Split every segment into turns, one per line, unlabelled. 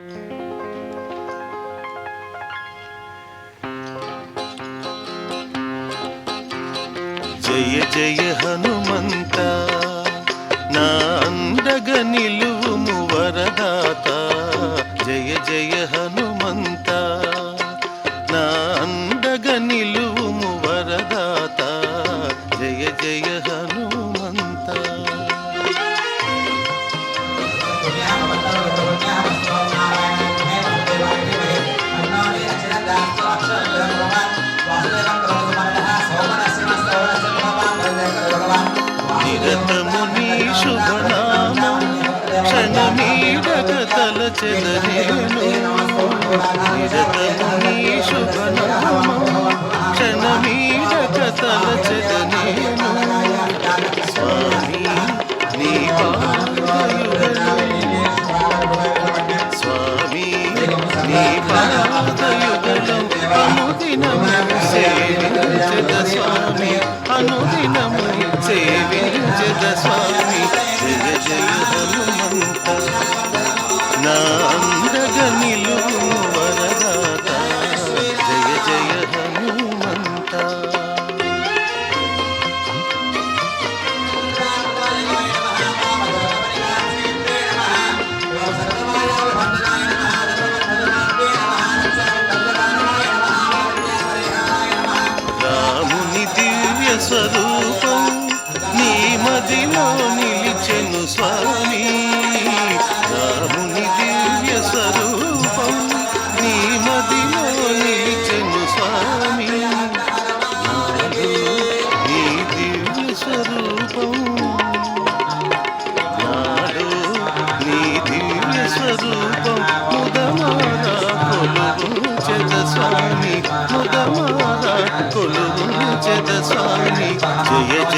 జయ జయ హనుమంత నా అండగ నిలువుము వరదాత. జయ జయ హనుమంత నా అండగ నిలువుము వరదాత. జయ జయ హనుమంత. తలచెదనేను నిరతము నీ శుభనామం క్షణమీడగ తలచెదనేను స్వామి నీ పాదయుగలు స్వామి నీ పాదయుగలం అనుదినము సేవించద స్వామి అనుదినము సేవించద స్వామి నా అందగ వరదాత. జయ జయ హనుమంత. రాముని దివ్య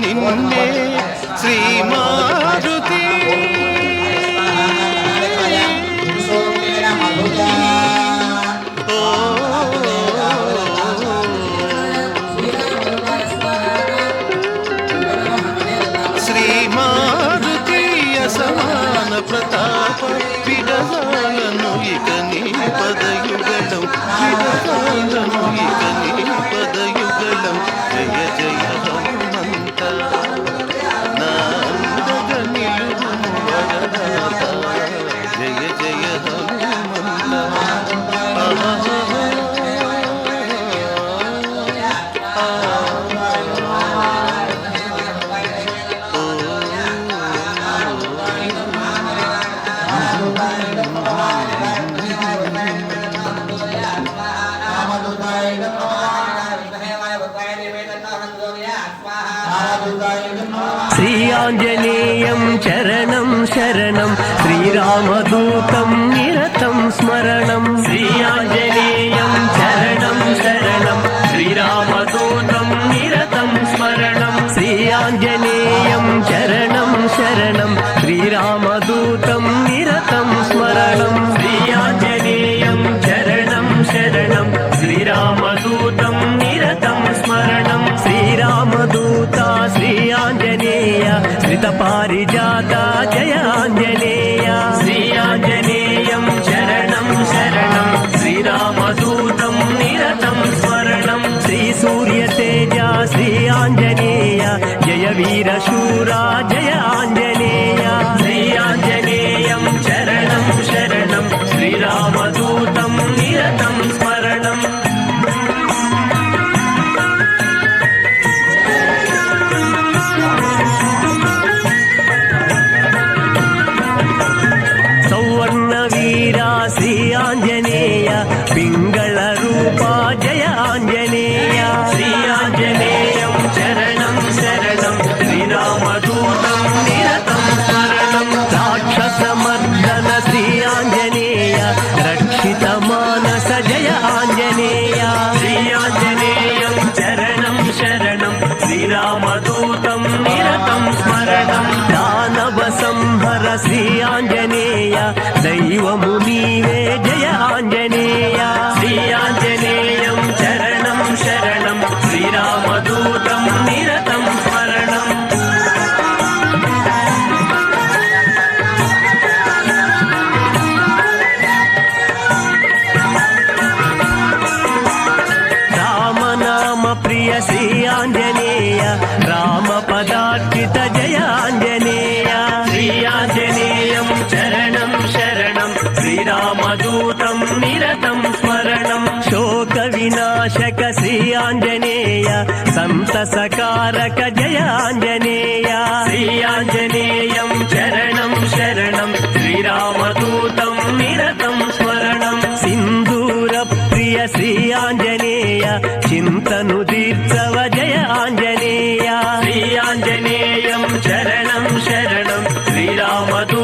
నిన్నే
శ్రీమారు श्रियाञ्जनेयं चरणं शरणं श्रीरामदूतं निरतं स्मरणं श्रियाञ्जनेयं चरणं शरणं श्रीरामदूतं निरतं स्मरणं श्रियाञ्जनेयं चरणं शरणं श्रीरामदूतं निरतं स्मरणं श्रियाञ्जनेयं चरणं शरणं श्रीराम శ్రిత పారిజాత జయ ఆంజనేయ శ్రీ ఆంజనేయం శరణం శరణం. శ్రీరామదూతం నిరతం స్మరణం. శ్రీ సూర్య తేజ శ్రీ ఆంజనేయ జయ వీర శాంత సకారక జయాంజనేయ. శ్రీయాంజనేయం శరణం శరణం. శ్రీరామదూతం నిరతం స్మరణం. సింధూర ప్రియ శ్రీయాంజనేయ చింతను తీర్థవ జయ శ్రీయాంజనేయం శరణం శరణం. శ్రీరామదూ